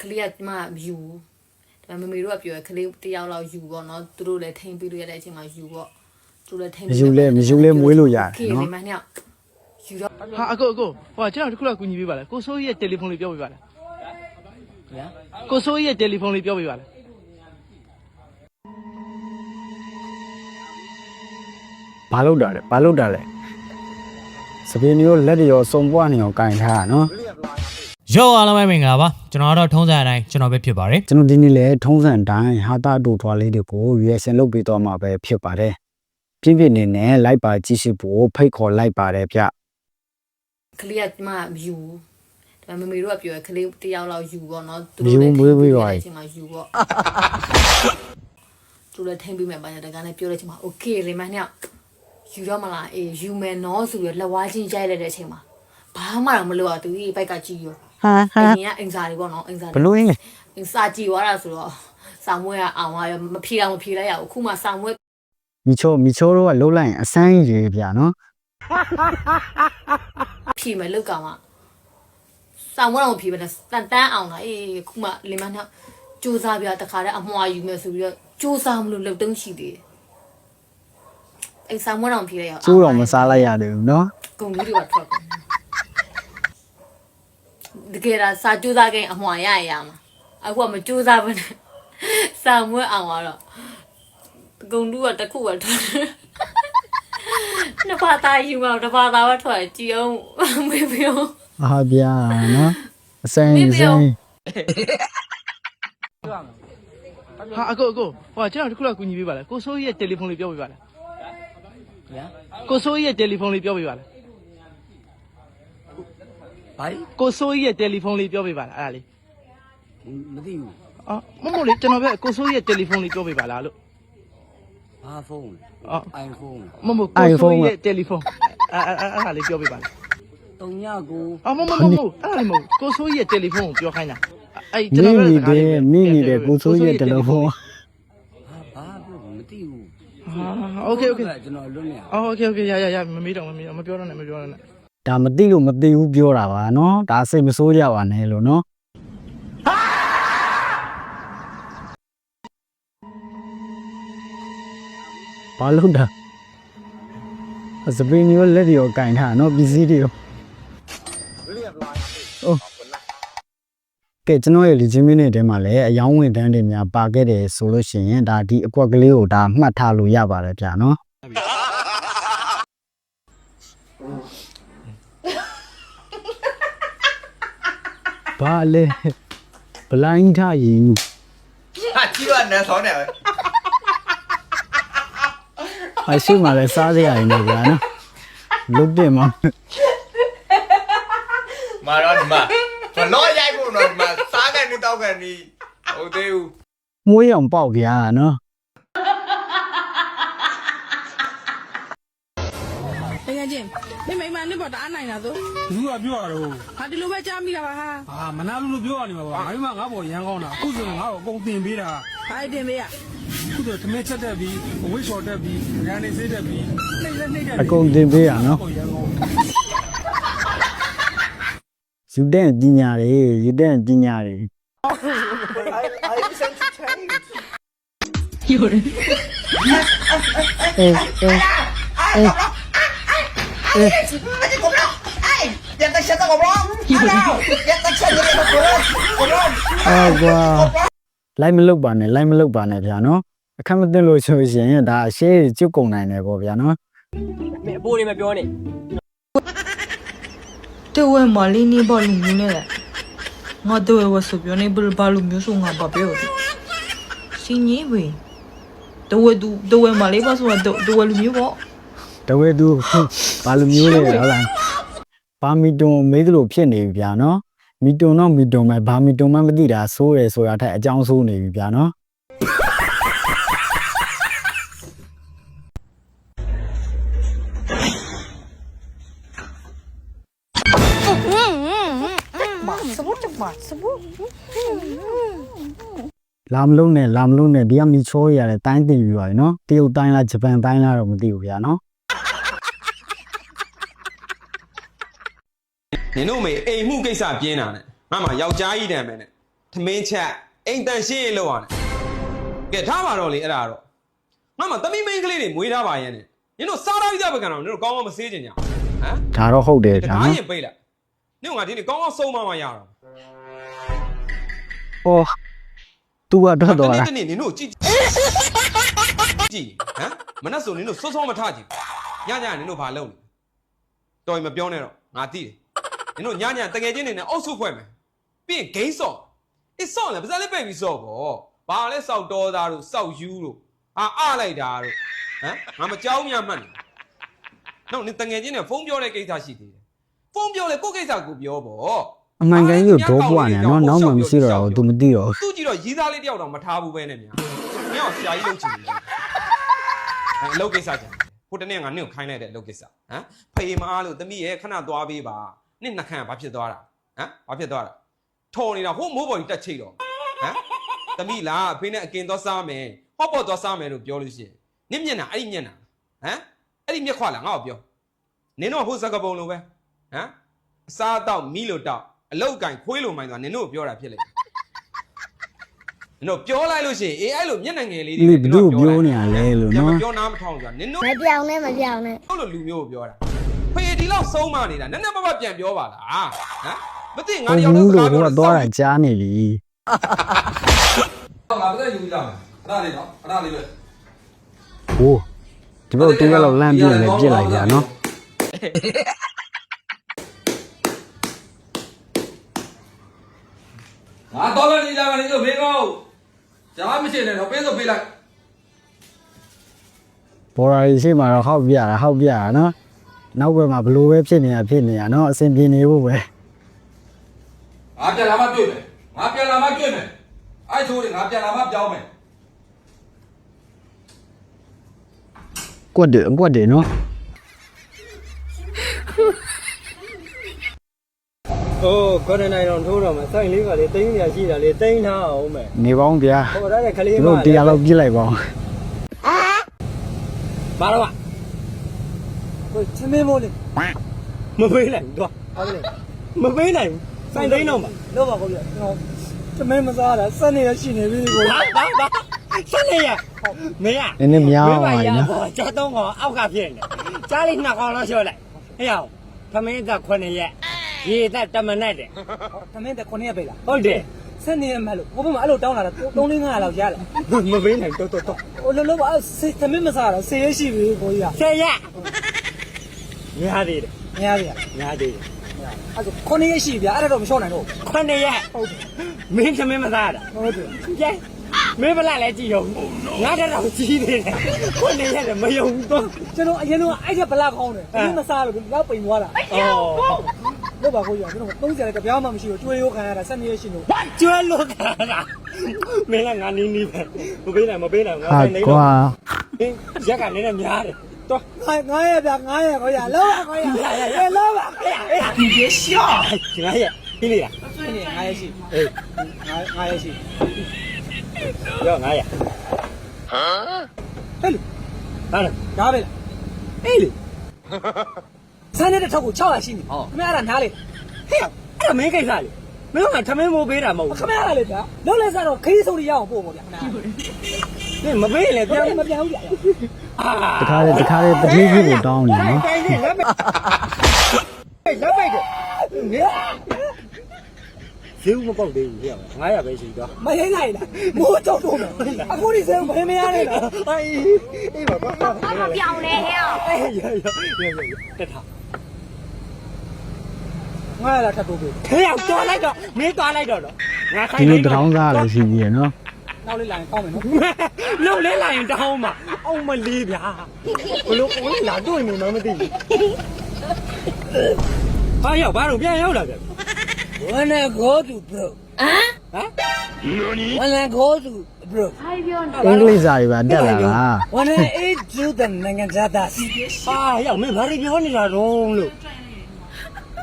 ကလေးကကျမမယူဒါပေမဲ့မမေတို့ကပြောရကလေးတစ်ယောက်လောက်ယူပေါ့နော်သူတို့လည်းထိမ့်ပြီးလို့ရတဲ့အချိန်မှာယူပေါ့သူတို့လည်းထိမ့်မယူလဲမယူလဲမွေးလို့ရတယ်ကေနော်လေမနှစ်ယောက်ယူတော့ဟာအကိုအကိုဟိုကျွန်တော်တခုလောက်ကူညီပေးပါလားကိုစိုးကြီးရဲ့တယ်လီဖုန်းလေးပြောပေးပါလားညာကိုစိုးကြီးရဲ့တယ်လီဖုန်းလေးပြောပေးပါလားဘာလို့တာလဲဘာလို့တာလဲစပင်းမျိုးလက်တွေရောစုံပွားနေအောင်ကင်ထားတာနော် ရောအားလုံးပဲမင်္ဂလာပါကျွန်တော်ကတော့ထုံးစံအတိုင်းကျွန်တော်ပဲဖြစ်ပါတယ် ကျွန်တော်ဒီနေ့လဲထုံးစံတိုင်းဟာတာတို့ထွားလေးတွေကို reaction လုပ်ပေးတော့မှာပဲဖြစ်ပါတယ်ပြင်းပြင်းနေနဲ့လိုက်ပါကြည့်ရှုဖို့ဖိတ်ခေါ်လိုက်ပါတယ်ဗျ ကလေးကကျမမယူဒါပေမဲ့မမေတို့ကပြောရကလေးတစ်ယောက်လောက်ယူပေါ့နော်သူ မယူ တို့လည်း မွေးပေးပါ ထိ ဘူး တဲ့အချိန်မှာယူပေါ့သူလည်းထိမ့်ပြီးမယ်ပါညာတကန်းနဲ့ပြောတဲ့အချိန်မှာโอเคလေမနှစ်ယောက်ယူတော့မလားအေးယူမယ်နော်ဆိုပြီးလက်ဝါးချင်းရိုက်လိုက်တဲ့အချိန်မှာဘာမှတော့မလုပ်ရသူကြီးဘိုက်ကကြည့်ရော ဟာဟာအရင်ကအင်စာတွေပေါ့နော်အင်စာဘတွေလို့ရင်းလဲအင်စာကြည့်သွားတာဆိုတော့စာမွေးကအောင်သွားရောမဖြေတော့မဖြေလိုက်ရဘူးအခုမှစာမွေးမီချိုမီချိုတို့ကလှုပ်လိုက်ရင်အစမ်းကြီးတွေဗျာနော်ဖြေမယ်လောက်ကမှစာမွေးတော့မဖြေပဲနဲ့တန်တန်းအောင်တာအေးအခုမှလင်မနောက်စူးစားပြတခါတည်းအမွှာယူမယ်ဆိုပြီးတော့စူးစားမလို့လုံတုံးရှိသေးတယ်အဲစာမွေးတော့မဖြေလိုက်ရအောင်ကျိုးတော့မစားလိုက်ရသေးဘူးနော်ဂုံလေးတွေကထွက်ကုန် တကယ်တော့စာစူးစားခင်အမွှာရရရမှာအခုကမစူးစားဘူးနဲ့စာမွေးအောင်သွားတော့ဂုံတူကတစ်ခုပဲထွက်နှစ်ပါးသားယူမှာတစ်ပါးသားပဲထွက်ကြည်အောင်မေးပြောအာဗျာနော်အစမ်းအစမ်းဟာအကိုအကိုဟိုကျွန်တော်တခုလောက်ကူညီပေးပါလားကိုစိုးကြီးရဲ့တယ်လီဖုန်းလေးပြောပေးပါလားညာကိုစိုးကြီးရဲ့တယ်လီဖုန်းလေးပြောပေးပါလား ဘာလဲ ကိုစိုးကြီးရဲ့တယ်လီဖုန်းလေးပြောပေးပါလားအဲ့ဒါလေး မသိဘူး အော်မမို့လေကျွန်တော်ပဲကိုစိုးကြီးရဲ့တယ်လီဖုန်းလေးပြောပေးပါလားလို့ ဘာဖုန်းလဲ အော် iPhone မမို့ကိုစိုးကြီးရဲ့တယ်လီဖုန်းအဲ့အဲ့အဲ့ဒါလေးပြောပေးပါလား 39 အော်မမို့မမို့အဲ့ဒါလေးမဟုတ်ကိုစိုးကြီးရဲ့တယ်လီဖုန်းကိုပြောခိုင်းတာအဲ့ကျွန် မိ တော်ပဲ မိ စကား တဲ့ လေးပဲ မိမိတဲ့ကိုစိုးရဲ့တယ်လီဖုန်း ဘာဘာပြောမသိဘူး ဟာโอเคโอเค ကျွန်တော်လွတ်နေရ အော်โอเคโอเคရရရမမေးတော့မမေးတော့မပြောတော့နဲ့မပြောတော့နဲ့ ဒါမသိလို့မသိဘူးပြောတာပါနော်ဒါစိတ်မဆိုးကြပါနဲ့လို့နော်ဘာလို့ဒါစပင်းမျိုးလက်တွေရောကင်ထားနော်ပစ္စည်းတွေရောအိုးကဲကျွန်တော်ရဲ့လူချင်းမင်းတွေထဲမှာလည်းအယောင်းဝင်တန်းတွေများပါခဲ့တယ်ဆိုလို့ရှိရင်ဒါဒီအကွက်ကလေးကိုဒါမှတ်ထားလို့ရပါတယ်ဗျာနော် ဘာလဲဘလိုင်းထားရင်ဟာကြီးတော့နန်းဆောင်နေပဲအရှိမှလည်းစားစရာရင်းနေကြနော်လုတ်တယ်မမာတော့ဒီမှာဘလောရိုက်ဖို့တော့ဒီမှာစားကန်နေတောက်ကန်နေဟုတ်သေးဘူးမွေးအောင်ပေါက်ကြရနော် ကယ်ချင်းမိမိမနစ်ပေါ်တအားနိုင်တာသို့လူကပြောရတော့ဟာဒီလိုပဲကြားမိတာပါဟာအာမနာလို့လို့ပြောရနေမှာပါငါတို့ကငါ့ဘောရန်ကောင်းတာအခုဆိုရင်ငါ့ကိုအကုန်တင်ပေးတာဟာအတင်ပေးရအခုတော့သမက်ချက်တက်ပြီးအဝိရှော်တက်ပြီးရန်နေစေးတက်ပြီးနှိမ့်လက်နှိမ့်တက်အကုန်တင်ပေးရနော်ရန်ကောင်းယူတဲ့ပညာတွေယူတဲ့ပညာတွေ ယူရအေးအေးအေးရတဲ့ချက်တော့ဘောရတဲ့ချက်တော့ဘောဘောအော်ကွာလိုက်မလုတ်ပါနဲ့လိုက်မလုတ်ပါနဲ့ဗျာနော်အခက်မသိလို့ဆိုရင်ဒါအရှဲကျွတ်ကုန်နိုင်တယ်ပေါ့ဗျာနော်တဲ့ဝဲမလေးနေပါလူမျိုးနဲ့ငါတော့ဝဲဆိုပြောနေဘယ်ဘာလူမျိုးဆိုငါဘာပြောတယ်ရှင်ကြီးဝေတဝဲသူတဝဲမလေးပါဆိုတော့တဝဲလူမျိုးပေါ့ တဝဲသူဘာလိုမျိုးလဲဟုတ်လားဘာမီတွန်မေးသလိုဖြစ်နေပြီဗျာနော်မီတွန်တော့မီတွန်ပဲဘာမီတွန်မှမသိတာဆိုးတယ်ဆိုတာထက်အကြောင်းဆိုးနေပြီဗျာနော်လာမလုံးနဲ့လာမလုံးနဲ့ဒီကမီချိုးရရတယ်တိုင်းတင်ပြီးပါတယ်နော်တရုတ်တိုင်းလားဂျပန်တိုင်းလားတော့မသိဘူးဗျာနော် နင်တို့မေအိမ်မှုကိစ္စပြင်းတာနဲ့ငါမှယောက်ျားကြီးတံပဲနဲ့ထမင်းချက်အိမ်တန်ရှင်းရေးလောက်ရတယ်ကဲထားပါတော့လေအဲ့ဒါတော့ငါမှသမီးမိန်းကလေးတွေမွေးထားပါရဲ့နဲ့နင်တို့စားထားပြီးသားပဲကန်တော့နင်တို့ကောင်းကောင်းမဆေးကြညာဟမ်ဒါတော့ဟုတ်တယ်တဗျာကားနော်ရင်ပိတ်လိုက်နင်ကငါဒီနေ့ကောင်းကောင်းဆုံးမမရတော့ဟော तू ကထွက်သွားတာတနေ့နင်တို့ကြည့်ကြည့်ဟမ်မနှက်ဆိုနင်တို့စောစောမထကြည့်ညညနင်တို့ဘာလုပ်လဲတော်ရင်မပြောနဲ့တော့ငါသိတယ် နင်တို့ညညတကယ်ချင်းနေနဲ့အုပ်စုဖွဲ့မယ်ပြီးရင်ဂိမ်းဆော့အစ်ဆော့လဲပါစလေးပိတ်ပြီးဆော့ပေါ့ဘာလဲစောက်တော်သားတို့စောက်ယူတို့အာအလိုက်တာတို့ဟမ်ငါမကြောက်မြတ်မှတ်နေနောက်နင်တကယ်ချင်းနဲ့ဖုန်းပြောတဲ့ကိစ္စရှိသေးတယ်ဖုန်းပြောလေကိုယ့်ကိစ္စကိုပြောပေါ့အမှန်ကန်ကြီးကိုဒေါပွားနေနော်နောက်မှမရှိတော့ဘူး तू မသိတော့ဘူးသူ့ကြည့်တော့ရီးသားလေးတယောက်တော့မထားဘူးပဲနဲ့များ။မင်းကဆရာကြီးလုပ်ချင်တယ်။အဲအလုပ်ကိစ္စကြတယ်။ဟိုတနေ့ကနင့်ကိုခိုင်းလိုက်တဲ့အလုပ်ကိစ္စ။ဟမ်ဖေမအားလို့တမိရဲ့ခဏသွားပေးပါ။ နင့်နှခမ်းကဘာဖြစ်သွားတာ။ဟမ်ဘာဖြစ်သွားတာ။ထော်နေတာဟိုမိုးပေါ်ကြီးတက်ချိတ်တော့။ဟမ်တမိလားအဖေနဲ့အကင်သွားစားမယ်။ဟော့ပေါ်သွားစားမယ်လို့ပြောလို့ရှိရင်နင့်မျက်နှာအဲ့ဒီမျက်နှာဟမ်အဲ့ဒီမျက်ခွာလားငါ့ကိုပြော။နင်တော့ဟိုစကပုံလိုပဲ။ဟမ်အစားတော့မီးလို့တော့အလောက်ကင်ခွေးလိုမိုင်းသွားနင်တို့ကိုပြောတာဖြစ်လိမ့်မယ်နင်တို့ပြောလိုက်လို့ရှိရင်အေးအဲ့လိုမျက်နှာငယ်လေးဒီဘယ်သူ့ကိုပြောနေရလဲလို့ပြန်မနော်ပြောနားမထောင်ဆိုတာနင်တို့မပြောင်းနဲ့မပြောင်းနဲ့တို့လိုလူမျိုးကိုပြောတာဖေ ဒီလောက်ဆုံးမနေတာနည်းနည်းပပပြန်ပြောပါလားဟမ်မသိငါဟိုတယောက်ဘူးတော့လို့စကားဟိုပြောကတာသွားတာကြားနေပြီငါပတ်သက်ယူကြမယ်အဲ့ဒါလေးနော်အဲ့ဒါလေးပဲဟိုဒီဘက်တူရလောက်လမ်းပြည့်လေပြစ်လိုက်ဗျာနော်ငါတော့လည်းနေကြပါနေလို့ဖေကောကြားမရှိနဲ့တော့ပေးဆိုပေးလိုက်ဘော်ရာကြီးရှိမှတော့ဟောက်ပြတာဟောက်ပြတာနော် နောက်ဘက်မှာဘလို့ပဲဖြစ်နေတာဖြစ်နေတာနော်အဆင်ပြေနေဖို့ပဲငါပြန်လာမှတွေ့မယ်ငါပြန်လာမှတွေ့မယ်အဲ့ဆိုရင်ငါပြန်လာမှပြောင်းမယ်ကွက်တယ်အကွက်တယ်နော်ဟိုခေါင်းနိုင်တော့ထိုးတော့မယ်စိုင်းလေးကလေတင်းရရှိတာလေတင်းထားအောင်မယ်နေပေါင်းဗျာဟိုဒါတဲ့ကလေးဒီမလိုတရားလောက်ပြစ်လိုက်ပါဦးဘာတော့ ဟိုချင်းမင်းမိုးလေမပေးနိုင်ဘူးတော့ဟုတ်တယ်မပေးနိုင်ဘူးစိုင်းတင်းတော့မှာလို့ပါကောဗျာကျွန်တော်ချင်းမင်းမစားတာစက်နေရရှိနေပြီကိုဘာဘာဘာစက်နေရမရနည်းနည်းများအောင်ပါနော်ဘောကြောက်တော့အောက်ကဖြစ်နေကြားလေးနှစ်ကောင်လောက်လျှော့လိုက်ဟဲ့အောင်သမင်းသက်9ရက်ရေသက်တမနက်တယ်သမင်းတဲ့9ရက်ပဲလားဟုတ်တယ်ဆက်နေရမှလို့ဘိုးဘမအဲ့လိုတောင်းလာတာ3 4 5လောက်ရလာမပေးနိုင်တော့တော့တော့ဟိုလောလောပါသမင်းမစားတာဆေးရရှိပြီကိုကြီးကဆယ်ရက် ညားသေးတယ်မရရညားသေးတယ်အဲ့ဒါ9ရက်ရှိပြီအဲ့ဒါတော့မလျှော့နိုင်တော့9ရက်မင်းသမင်းမသားတာဟုတ်တယ်ကျဲမင်းဗလာလဲကြည့်ရောငါတက်တော့ကြီးနေတယ်9ရက်လည်းမယုံတော့ကျွန်တော်အရင်တော့အဲ့ကဘလာကောင်းတယ်သမင်းမစားလို့လောက်ပိန်သွားတာအော်လို့ပါကိုကြီးကကျွန်တော်30ရက်တပြားမှမရှိဘူးကျွေးရိုးခံရတာ7ရက်ရှိလို့ကျွဲလို့ခါတာမင်းလည်းငါနီးနီးပဲမပေးနိုင်မပေးနိုင်ငါဟာဆိုင်နေကွာတော့ရက်ကလည်းများတယ် တော့9ရက်ပြ9ရက်ကိုကြီးလောပါကိုကြီးအဲလောပါဒီပြေရှော့ငါရက်ဒီလေလား9ရက်ရှိအေး9ရက်ရှိရောငါရက်ဟဲ့လူဟာလားဒါပဲလားအေးလေဆန်းတဲ့ထောက်ကို6ရက်ရှိနေခင်ဗျားအဲ့ဒါနားလေဟဲ့အဲ့ဒါမင်းကိစ္စလေမင်းကထမင်းမိုးပေးတာမဟုတ်ခင်ဗျားလေဗျာလုံးလဲစားတော့ခရီးဆုံးတွေရအောင်ပို့ပေါ့ဗျာခင်ဗျာ ဘူးမပေးလေပြန်ပြန်မပြန်ဘူးဗျာအာတခါလေတခါလေတတိကြီးကိုတောင်းနေနော်တိုင်းနေလက်ပိတ်လက်ပိတ်တယ်နေဇေးမပေါက်သေးဘူးဟဲ့900ပဲရှိသွားမရင်းလိုက်လားမိုးကြောက်တော့မယ်အခုဒီစံဘယ်မရလဲလားအေးအေးပါပါဘာမပြောင်းလဲဟဲ့အေးရရရရတက်ထားငါလာထပ်တိုးပြီဟဲ့တော်လိုက်တော့မင်းတော်လိုက်တော့တော့ငါခိုဒီင်းလိုတထောင်းစားလည်းရှိသေးရနော် နောက်လေးလာရင်ကောင်းမယ်နော်လုံးလဲလာရင်တောင်းမှာအောင်မလေးဗျာဘလို့ကိုလာတွေ့နေမှမသိဘူးဟာရောက်ဘာလို့ပြန်ရောက်လာကြ When I go to bro ဟမ် When I go to bro အင်္ဂလိပ်စာတွေပါတက်လာတာ When I eat to the နိုင်ငံခြားသားဟာရောက်မင်းဘာတွေပြောနေတာတော့လို့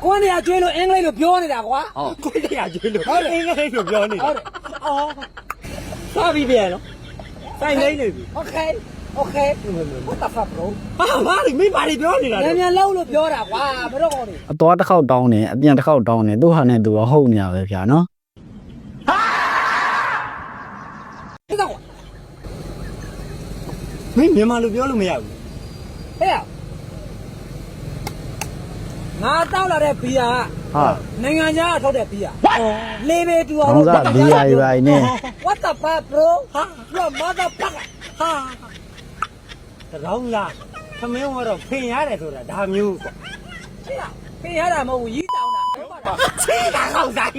ကိုယ်နေရာကျွေးလို့အင်္ဂလိပ်လိုပြောနေတာကွာကိုယ်တရားကျွေးလို့ဟုတ်တယ်အင်္ဂလိပ်လိုပြောနေတာဟုတ်တယ်အော် စားပြီးပြန်နော်ဆိုင်နေနေပြီ Okay okay what the fuck bro ဟာဘာလဲမိဘာတွေပြောနေတာလဲ မြန်မြန်လောက်လို့ပြောတာကွာမတော့ကောင်းနေအသွားတစ်ခေါက်တောင်းတယ်အပြန်တစ်ခေါက်တောင်းတယ်သူ့ဟာနဲ့သူကဟုတ်နေရပဲဗျာနော်သိတော့ကွာမင်းမြန်မာလိုပြောလို့မရဘူးဟဲ့ ငါတောက်လာတဲ့ဘီယာဟာ နိုင်ငံခြားကထုတ်တဲ့ဘီယာလေဘေတူအောင်ဘောင်းစားဘီယာကြီးပါနေ What the fuck bro ဟာဘမသာပတ်ဟာတောင်းလားသမင်းကတော့ဖင်ရတယ်ဆိုတာဒါမျိုးပေါ့ဖေးရဖေးရတာမဟုတ်ဘူးရီးတောင်းတာချေးတာကောက်စား